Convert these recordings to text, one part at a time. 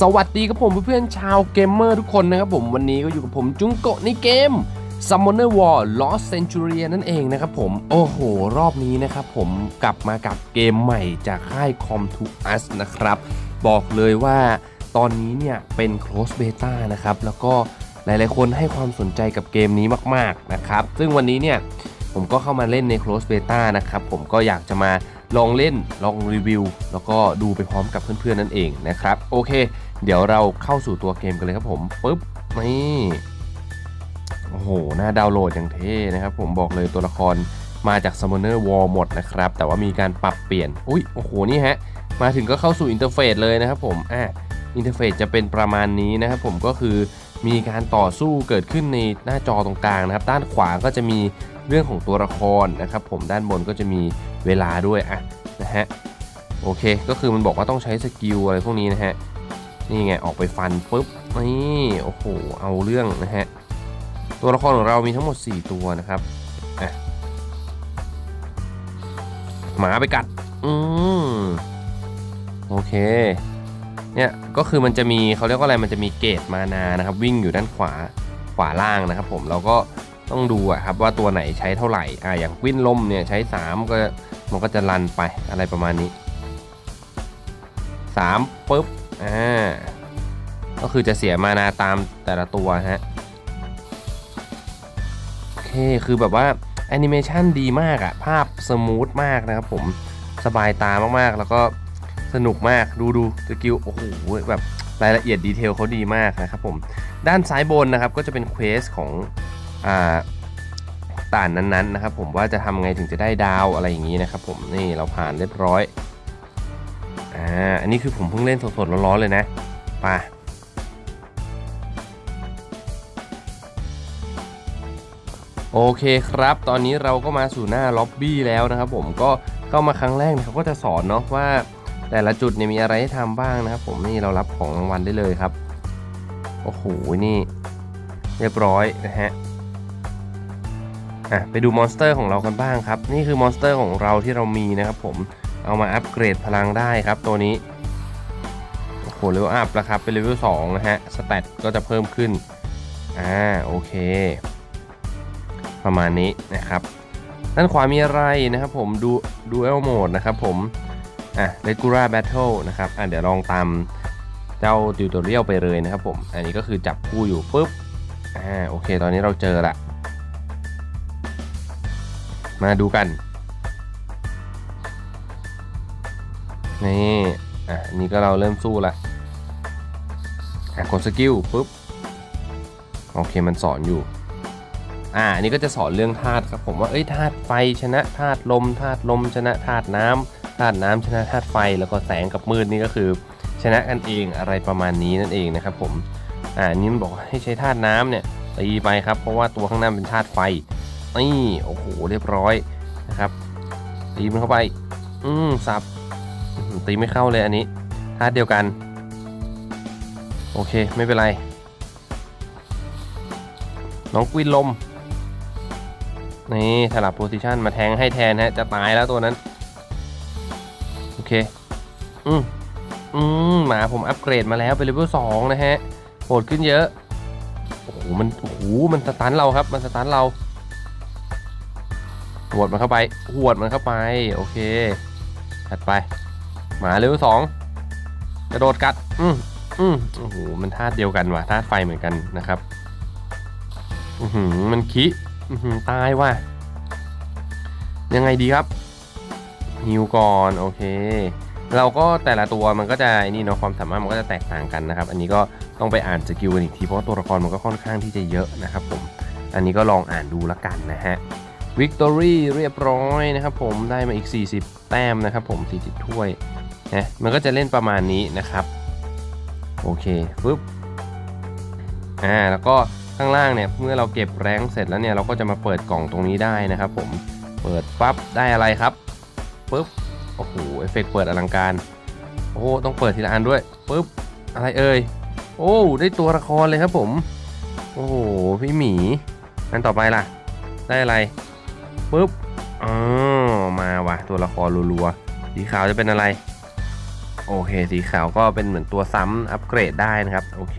สวัสดีครับผมเพื่อนๆชาวเกมเมอร์ทุกคนนะครับผมวันนี้ก็อยู่กับผมจุงโกะในเกม Summoner War Lost Centuria นั่นเองนะครับผมโอ้โห รอบนี้นะครับผมกลับมากับเกมใหม่จากค่าย Com to Us นะครับ บอกเลยว่าตอนนี้เนี่ยเป็น Close Beta นะครับ แล้วก็หลายๆคนให้ความสนใจกับเกมนี้มากๆนะครับ ซึ่งวันนี้เนี่ย ผมก็เข้ามาเล่นใน Close Beta นะครับ ผมก็อยากจะมาลองเล่นลองรีวิว แล้วก็ดูไปพร้อมกับเพื่อนๆนั่นเองนะครับ โอเค เดี๋ยวเราเข้าสู่ตัวเกมกันเลยครับผมปุ๊บนี่โอ้โหน่าดาวน์โหลดอย่างเท่นะครับ ผมบอกเลยตัวละครมาจาก Summoner War หมดนะครับ แต่ว่ามีการปรับเปลี่ยน อุ้ยโอ้โห นี่ฮะ มาถึงก็เข้าสู่อินเทอร์เฟซเลยนะครับผม อะ อินเทอร์เฟซจะเป็นประมาณนี้นะครับผมก็คือ มีการต่อสู้เกิดขึ้นในหน้าจอตรงกลางนะครับ ด้านขวาก็จะมีเรื่องของตัวละครนะครับ ผมด้านบนก็จะมีเวลาด้วยอะนะฮะโอเค ก็คือมันบอกว่าต้องใช้สกิลอะไรพวกนี้นะฮะนี่ไงออกไปฟันปุ๊บนี่โอ้โหเอาเรื่องนะฮะตัวละครของเรามีทั้งหมด 4 ตัวนะครับอะหมาไปกัดอืมโอเค เนี่ยก็คือมันจะมีเขาเรียกว่าอะไรมันจะมีเกตมานานะครับวิ่งอยู่ด้านขวาขวาล่างนะครับ ผมเราก็ต้องดูอะครับว่าตัวไหนใช้เท่าไหร่อ่าอย่างวิ่นลมเนี่ยใช้ 3 ก็มันก็จะรันไปอะไรประมาณนี้3ปุ๊บอ่าก็คือจะเสียมานาตามแต่ละตัวฮะโอเคคือแบบว่าแอนิเมชันดีมากอะภาพสมูทมากนะครับผมสบายตามากๆแล้วก็ สนุกมากดูดูสกิลโอ้โหแบบรายละเอียดดีเทลเขาดีมากนะครับผม ด้านซ้ายบนนะครับก็จะเป็นเควสของอ่าด่านนั้นๆนะครับผมว่าจะทำไงถึงจะได้ดาวอะไรอย่างนี้นะครับผมนี่เราผ่านเรียบร้อยอ่าอันนี้คือผมเพิ่งเล่นสดๆร้อนๆเลยนะไปโอเคครับ ตอนนี้เราก็มาสู่หน้าล็อบบี้แล้วนะครับผมก็เข้ามาครั้งแรกนะครับก็จะสอนเนาะว่า แต่ละจุดเนี่ยมีอะไรให้ทำบ้างนะครับ ผมนี่เรารับของรางวัลได้เลยครับ โอ้โห นี่ เรียบร้อยนะฮะอะไปดูมอนสเตอร์ของเรากันบ้างครับ นี่คือมอนสเตอร์ของเราที่เรามีนะครับผมเอามาอัปเกรดพลังได้ครับตัวนี้โอ้โหเลเวลอัพแล้วครับเป็นเลเวล2นะฮะสแตทก็จะเพิ่มขึ้นอ่าโอเค ประมาณนี้นะครับด้านขวามีอะไรนะครับผมดูดูเอลโหมดนะครับผม อะ Regula battle นะครับ อะเดี๋ยวลองตามเจ้าติวตอเรียลไปเลยนะครับผม อันนี้ก็คือจับคู่อยู่ปุ๊บ อ่า โอเค ตอนนี้เราเจอละ มาดูกัน นี่ อะนนี้ก็เราเริ่มสู้ละ อะกดสกิลปุ๊บ โอเค มันสอนอยู่อ่าอันนี้ก็จะสอนเรื่องธาตุครับผมว่าเอ้ยธาตุไฟชนะธาตุลมธาตุลมชนะธาตุน้ำ ธาตุน้ำชนะธาตุไฟ แล้วก็แสงกับมืดนี่ก็คือ ชนะกันเองอะไรประมาณนี้นั่นเองนะครับผมอ่านี่มันบอกให้ใช้ธาตุน้ำเนี่ยตีไปครับ เพราะว่าตัวข้างหน้าเป็นธาตุไฟนี่โอ้โหเรียบร้อยนะครับตีมันเข้าไป อืมสับตีไม่เข้าเลยอันนี้ธาตุเดียวกัน โอเคไม่เป็นไร น้องกวินลมนี่สลับโพซิชันมาแทงให้แทนฮะจะตายแล้วตัวนั้น อเคอืมอืมหมาผมอัปเกรดมาแล้วเป็นเลเวลสองนะฮะโหดขึ้นเยอะ โอ้โห มัน โอ้โห มันสตันเราครับ มันสตันเราหวดมันเข้าไปหวดมันเข้าไป โอเค ถัดไป หมาเลเวลสองกระโดดกัด อืมอืมโอ้โห มันธาตุเดียวกันว่ะธาตุไฟเหมือนกันนะครับ อือหือ มันคิอือหือ ตายว่ะ ยังไงดีครับ ฮิวก่อนโอเค เราก็แต่ละตัวมันก็จะนี่เนาะความสามารถมันก็จะแตกต่างกันนะครับ อันนี้ก็ต้องไปอ่านสกิลกันอีกทีเพราะตัวละครมันก็ค่อนข้างที่จะเยอะนะครับผมอันนี้ก็ลองอ่านดูละกันนะฮะ Victory เรียบร้อยนะครับผมได้มาอีก 40 แต้มนะครับผม40ถ้วยนะมันก็จะเล่นประมาณนี้นะครับโอเคปึ๊บอ่าแล้วก็ข้างล่างเนี่ยเมื่อเราเก็บแรงเสร็จแล้วเนี่ยเราก็จะมาเปิดกล่องตรงนี้ได้นะครับผมเปิดปั๊บได้อะไรครับ ปึ๊บโอ้โหเอฟเฟกเปิดอลังการ โอ้ต้องเปิดทีละอันด้วยปึ๊บอะไรเอ่ยโอ้ได้ตัวละครเลยครับผม โอ้โหพี่หมีอันต่อไปล่ะ ได้อะไรปึ๊บอ๋อมาว่ะตัวละครรัวๆสีขาวจะเป็นอะไร โอเคสีขาวก็เป็นเหมือนตัวซ้ำอัปเกรดได้นะครับโอเค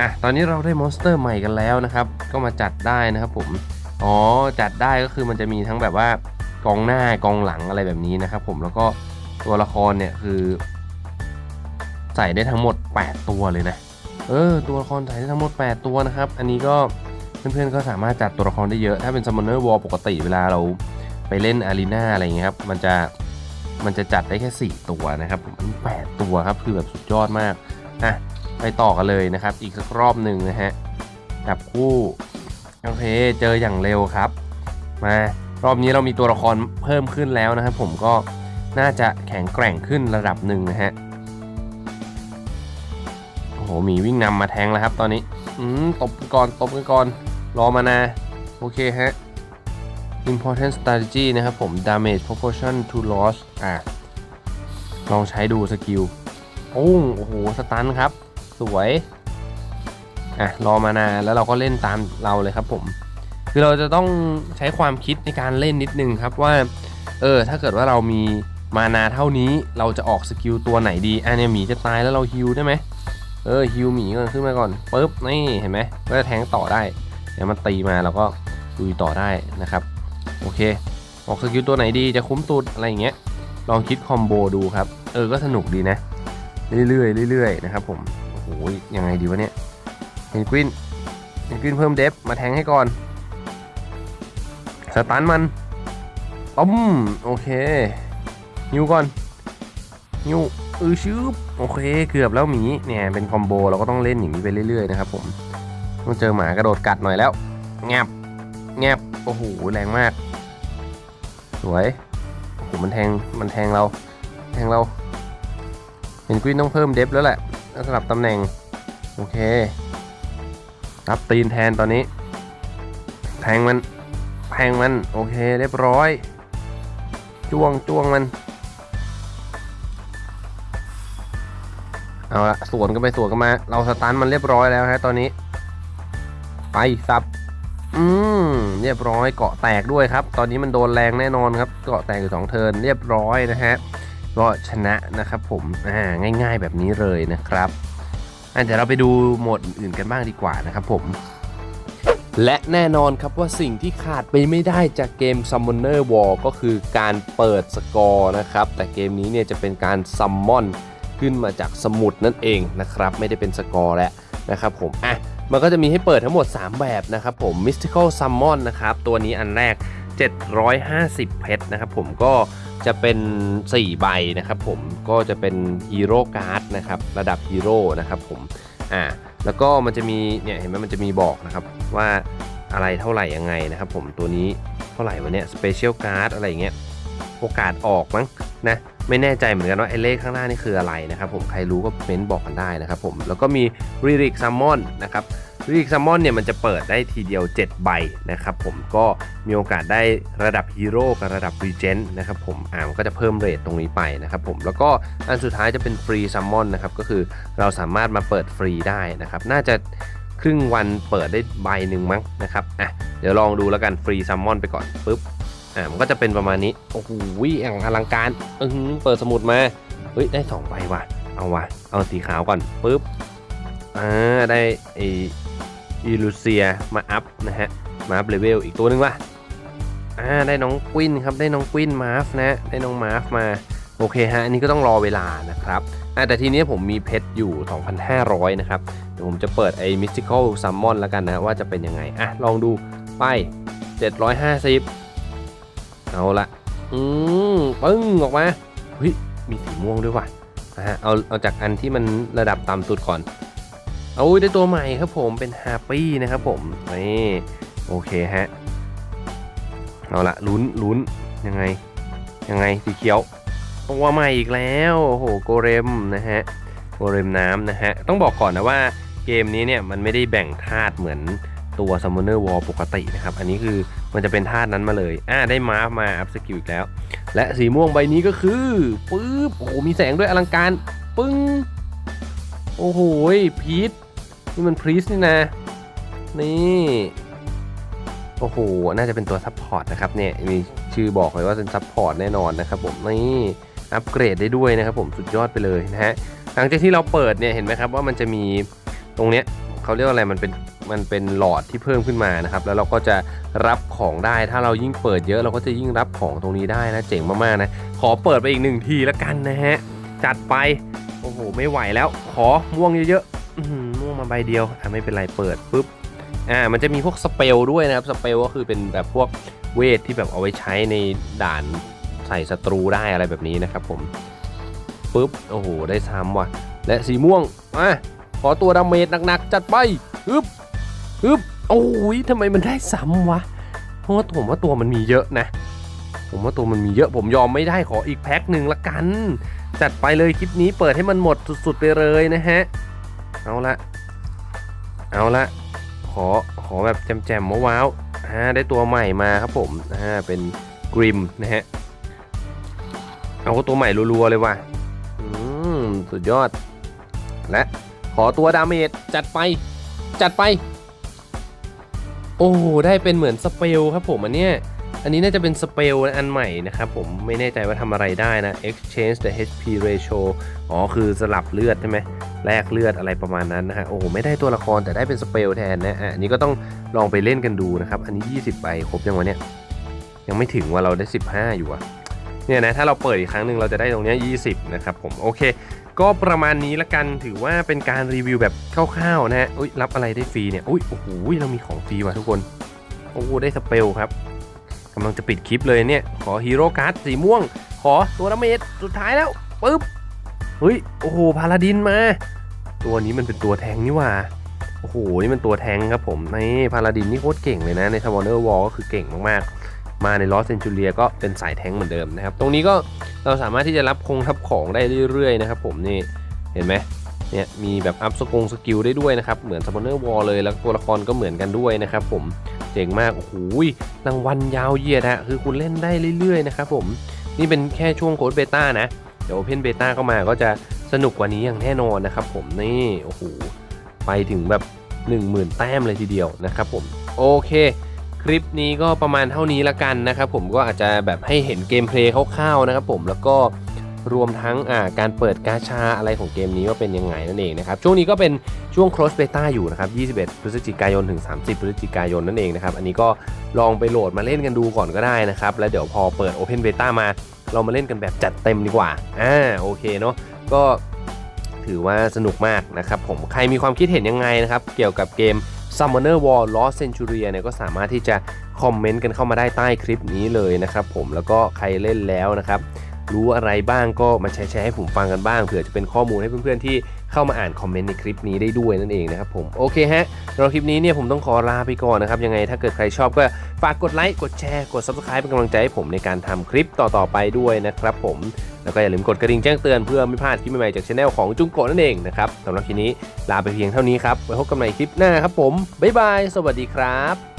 อะตอนนี้เราได้มอนสเตอร์ใหม่กันแล้วนะครับ ก็มาจัดได้นะครับผม อ๋อ จัดได้ก็คือมันจะมีทั้งแบบว่า กองหน้ากองหลังอะไรแบบนี้นะครับ ผมแล้วก็ตัวละครเนี่ยคือ ใส่ได้ทั้งหมด 8 ตัวเลยนะเออตัวละครใส่ได้ทั้งหมด 8 ตัวนะครับ อันนี้ก็เพื่อนๆก็สามารถจัดตัวละครได้เยอะถ้าเป็น Summoner Wall ปกติเวลาเราไปเล่นอารีนาอะไรอย่างเงี้ยครับมันจะมันจะจัดได้แค่ 4 ตัวนะครับผมอันนี้8ตัวครับคือแบบสุดยอดมากอะไปต่อกันเลยนะครับ อีกสักรอบหนึ่งนะฮะจับคู่โอเคเจออย่างเร็วครับ มา รอบนี้เรามีตัวละครเพิ่มขึ้นแล้วนะครับ ผมก็น่าจะแข็งแกร่งขึ้นระดับหนึ่งนะฮะโอ้โหมีวิ่งนำมาแทงแล้วครับ ตอนนี้อืมตบกันก่อนตบกันก่อนรอมานาโอเคฮะ important strategy นะครับผม damage proportion to loss อะลองใช้ดูสกิลโอ้โอ้โห สตันครับ สวย อะ รอมานาแล้วเราก็เล่นตามเราเลยครับผม คือเราจะต้องใช้ความคิดในการเล่นนิดนึงครับว่า เออ ถ้าเกิดว่าเรามีมานาเท่านี้ เราจะออกสกิลตัวไหนดีอะเนี่ยหมีจะตายแล้วเราฮิวได้ไหมเออฮิวหมีก่อนขึ้นมาก่อนปุ๊บนี่เห็นไหมก็จะแทงต่อได้เดี๋ยวมันตีมาเราก็ลุยต่อได้นะครับ โอเค ออกสกิลตัวไหนดีจะคุ้มสุดอะไรอย่างเงี้ยลองคิดคอมโบดูครับ เออก็สนุกดีนะ เรื่อยๆเรื่อยๆนะครับผมโอ้โหยังไงดีวะเนี่ยเพนกวินเพนกวินเพิ่มเดฟมาแทงให้ก่อน สตันมันต้มโอเคฮิวก่อนฮิวเออชืบโอเคเกือบแล้วหมีเนี่ยเป็นคอมโบเราก็ต้องเล่นอย่างนี้ไปเรื่อยๆนะครับผมต้องเจอหมากระโดดกัดหน่อยแล้วแงบแงบโอ้โหแรงมาก สวยโอ้โหมันแทงมันแทงเรา แทงเราเพนกวินต้องเพิ่มเดฟแล้วแหละแล้วสลับตำแหน่งโอเครับตีนแทนตอนนี้ แทงมัน แทงมัน โอเคเรียบร้อย จ้วงจ้วงมัน เอาละสวนกันไปสวนกันมา เราสตันมันเรียบร้อยแล้วฮะตอนนี้ ไปซับ อืมเรียบร้อยเกาะแตกด้วยครับ ตอนนี้มันโดนแรงแน่นอนครับ เกาะแตกอยู่สองเทินเรียบร้อยนะฮะก็ชนะนะครับผมอ่าง่าย ๆแบบนี้เลยนะครับอะเดี๋ยวเราไปดูโหมดอื่นกันบ้างดีกว่านะครับผม และแน่นอนครับว่าสิ่งที่ขาดไปไม่ได้จากเกม Summoner War ก็คือการเปิดสกอร์นะครับ แต่เกมนี้เนี่ยจะเป็นการซัมมอนขึ้นมาจากสมุดนั่นเองนะครับ ไม่ได้เป็นสกอร์แล้วนะครับผมอะมันก็จะมีให้เปิดทั้งหมด 3 แบบนะครับผม Mystical Summon นะครับ ตัวนี้อันแรก 750 เพชรนะครับผมก็จะเป็น 4 ใบนะครับผมก็จะเป็นฮีโร่การ์ดนะครับ ระดับฮีโร่นะครับผมอ่าแล้วก็มันจะมีเนี่ยเห็นไหมมันจะมีบอกนะครับ ว่าอะไรเท่าไหร่ยังไงนะครับ ผมตัวนี้เท่าไหร่วะเนี่ย Special Card อะไรอย่างเงี้ยโอกาสออกมั้งนะไม่แน่ใจเหมือนกันว่าไอ้เลขข้างหน้านี่คืออะไรนะครับผมใครรู้ก็เม้นบอกกันได้นะครับผมแล้วก็มี r e r i c Summon นะครับรีกซัมมอนเนี่ยมันจะเปิดได้ทีเดียว 7 ใบนะครับผมก็มีโอกาสได้ระดับฮีโร่กับระดับรีเจนต์นะครับผมอ่ามก็จะเพิ่มเรทตรงนี้ไปนะครับผมแล้วก็อันสุดท้ายจะเป็นฟรีซัมมอนนะครับก็คือเราสามารถมาเปิดฟรีได้นะครับน่าจะ ครึ่งวันเปิดได้ใบหนึ่งมั้งนะครับอะเดี๋ยวลองดูแล้วกันฟรีซัมมอนไปก่อนปุ๊บอ่ามันก็จะเป็นประมาณนี้โอ้โหอย่างอลังการอือหือเปิดสมุดมาเฮ้ยได้สองใบว่ะเอาว่ะเอาสีขาวก่อนปุ๊บอ่าได้ไออีลูเซียมาอัพนะฮะมาอัพเลเวลอีกตัวหนึ่งว่ะอ่าได้น้องกวินครับได้น้องกวินมาฟนะได้น้องมาฟมา โอเคฮะอันนี้ก็ต้องรอเวลานะครับแต่ทีนี้ผมมีเพชรอยู่ 2,500 นะครับ เดี๋ยวผมจะเปิดไอ้ Mystical Summon แล้วกันนะ ว่าจะเป็นยังไง อะ ลองดูไป 750 เอาละอืมปึ้ง ออกมาเฮ้ยมีสีม่วงด้วยว่ะอ่าเอาเอาจากอันที่มันระดับต่ำสุดก่อน เอาอุ๊ยได้ตัวใหม่ครับผมเป็นฮาปี้นะครับผม นี่ โอเคฮะ เอาละลุ้นลุ้นยังไง ยังไงสีเขียว ตัวใหม่อีกแล้วโอ้โหโกเรมนะฮะโกเรมน้ำนะฮะต้องบอกก่อนนะว่าเกมนี้เนี่ยมันไม่ได้แบ่งธาตุเหมือนตัว Summoner War ปกตินะครับ อันนี้คือมันจะเป็นธาตุนั้นมาเลย อ่าได้มาร์มาอัพสกิลอีกแล้ว และสีม่วงใบนี้ก็คือปึ๊บโอ้โหมีแสงด้วยอลังการปึ้ง โอ้โหพีทนี่มันพรีสนี่นะ นี่โอ้โห น่าจะเป็นตัวซัพพอร์ตนะครับเนี่ย มีชื่อบอกเลยว่าเป็นซัพพอร์ตแน่นอนนะครับผม นี่ อัปเกรดได้ด้วยนะครับผมสุดยอดไปเลยนะฮะหลังจากที่เราเปิดเนี่ยเห็นไหมครับว่ามันจะมีตรงเนี้ยเขาเรียกว่าอะไรมันเป็นมันเป็นหลอดที่เพิ่มขึ้นมานะครับแล้วเราก็จะรับของได้ถ้าเรายิ่งเปิดเยอะเราก็จะยิ่งรับของตรงนี้ได้นะเจ๋งมากๆนะขอเปิดไปอีกหนึ่งทีแล้วกันนะฮะจัดไปโอ้โหไม่ไหวแล้ว ขอม่วงเยอะๆม่วงมาใบเดียวอะไม่เป็นไรเปิดปุ๊บอ่ามันจะมีพวกสเปลด้วยนะครับสเปลก็คือเป็นแบบพวกเวทที่แบบเอาไว้ใช้ในด่าน ใส่ศัตรูได้อะไรแบบนี้นะครับผมปุ๊บโอ้โหได้ซ้ำว่ะ และสีม่วงมาขอตัวดาเมจหนักๆจัดไปฮึบฮึบโอ้ยทำไมมันได้ซ้ำวะเพราะว่าผมว่าตัวมันมีเยอะนะ ผมว่าตัวมันมีเยอะผมยอมไม่ได้ขออีกแพ็คหนึ่งละกัน จัดไปเลยคลิปนี้เปิดให้มันหมดสุดๆไปเลยนะฮะเอาละเอาละขอขอแบบแจมๆว้าวๆอ่าได้ตัวใหม่มาครับผมอ่าเป็นกริมนะฮะ เอาตัวใหม่รัวๆเลยว่ะอืมสุดยอด และขอตัวดาเมจจัดไป จัดไป โอ้โหได้เป็นเหมือนสเปลครับผมอันเนี้ยอันนี้น่าจะเป็นสเปลอันใหม่นะครับผมไม่แน่ใจว่าทำอะไรได้นะ exchange the HP ratio อ๋อคือสลับเลือดใช่ไหมแลกเลือดอะไรประมาณนั้นนะฮะโอ้ไม่ได้ตัวละครแต่ได้เป็นสเปลแทนนะอะอันนี้ก็ต้องลองไปเล่นกันดูนะครับ อันนี้ 20ใบครบยังวะเนี่ยยังไม่ถึงว่าเราได้ 15 อยู่อะ เนี่ยนะถ้าเราเปิดอีกครั้งหนึ่งเราจะได้ตรงนี้ย20 นะครับผมโอเค ก็ประมาณนี้ละกันถือว่าเป็นการรีวิวแบบคร่าวๆนะฮะอุ้ยรับอะไรได้ฟรีเนี่ยอุ้ยโอ้โหเรามีของฟรีว่ะทุกคนโอ้โหได้สเปลครับกำลังจะปิดคลิปเลยเนี่ย ขอฮีโร่การ์ดสีม่วง ขอตัวดาเมจสุดท้ายแล้วปึ๊บเฮ้ยโอ้โหพาลาดินมา ตัวนี้มันเป็นตัวแทงนี่ว่าโอ้โหนี่มันตัวแทงครับผมในพาลาดินนี่โคตรเก่งเลยนะในทวเนอร์วอลก็คือเก่งมากๆ มาในลอสเซนจูเลียก็เป็นสายแท้งเหมือนเดิมนะครับ ตรงนี้ก็เราสามารถที่จะรับคงทับของได้เรื่อยๆนะครับผมนี่เห็นไหมเนี่ยมีแบบอัพสกงสกิลได้ด้วยนะครับ เหมือนซัมอนเนอร์วอลเลยแล้วตัวละครก็เหมือนกันด้วยนะครับผมเจ๋งมาก โอ้โหรางวัลยาวเหยียดอะคือคุณเล่นได้เรื่อยๆนะครับผมนี่เป็นแค่ช่วงโค้ดเบต้านะ เดี๋ยวเพนเบต้าเข้ามาก็จะสนุกกว่านี้อย่างแน่นอนนะครับผมนี่โอ้โหไปถึงแบบ 10,000 แต้มเลยทีเดียวนะครับผมโอเค ลิปนี้ก็ประมาณเท่านี้ละกันนะครับผมก็อาจจะแบบให้เห็นเกมเพลย์คร่าวๆนะครับผมแล้วก็รวมทั้งาการเปิดกาชาอะไรของเกมนี้ว่าเป็นยังไงนั่นเองนะครับช่วงนี้ก็เป็นช่วง cross beta อยู่นะครับ 21 พฤศจิกายนถึง 30 พฤศจิกายนนั่นเองนะครับอันนี้ก็ลองไปโหลดมาเล่นกันดูก่อนก็ได้นะครับแล้วเดี๋ยวพอเปิด open beta มา เรามาเล่นกันแบบจัดเต็มดีกว่าอ่าโอเคเนาะก็ถือว่าสนุกมากนะครับผมใครมีความคิดเห็นยังไงนะครับเกี่ยวกับเกม Summoner War Lost Centuria เนี่ยก็สามารถที่จะคอมเมนต์กันเข้ามาได้ใต้คลิปนี้เลยนะครับผมแล้วก็ใครเล่นแล้วนะครับ รู้อะไรบ้างก็มาแชร์ให้ผมฟังกันบ้างเผื่อจะเป็นข้อมูลให้เพื่อนๆที่ เข้ามาอ่านคอมเมนต์ในคลิปนี้ได้ด้วยนั่นเองนะครับผมโอเคฮะสำหรับคลิปนี้เนี่ยผมต้องขอลาไปก่อนนะครับยังไงถ้าเกิดใครชอบก็ฝากกดไลค์กดแชร์กด Subscribe เป็นกำลังใจให้ผมในการทำคลิปต่อๆไปด้วยนะครับผมแล้วก็อย่าลืมกดกระดิ่งแจ้งเตือนเพื่อไม่พลาดคลิปใหม่ๆจากช anel ของจุงโกะนั่นเองนะครับสำหรับคลิปนี้ลาไปเพียงเท่านี้ครับไว้พบกันใหม่คลิปหน้าครับผมบ๊ายบายสวัสดีครับ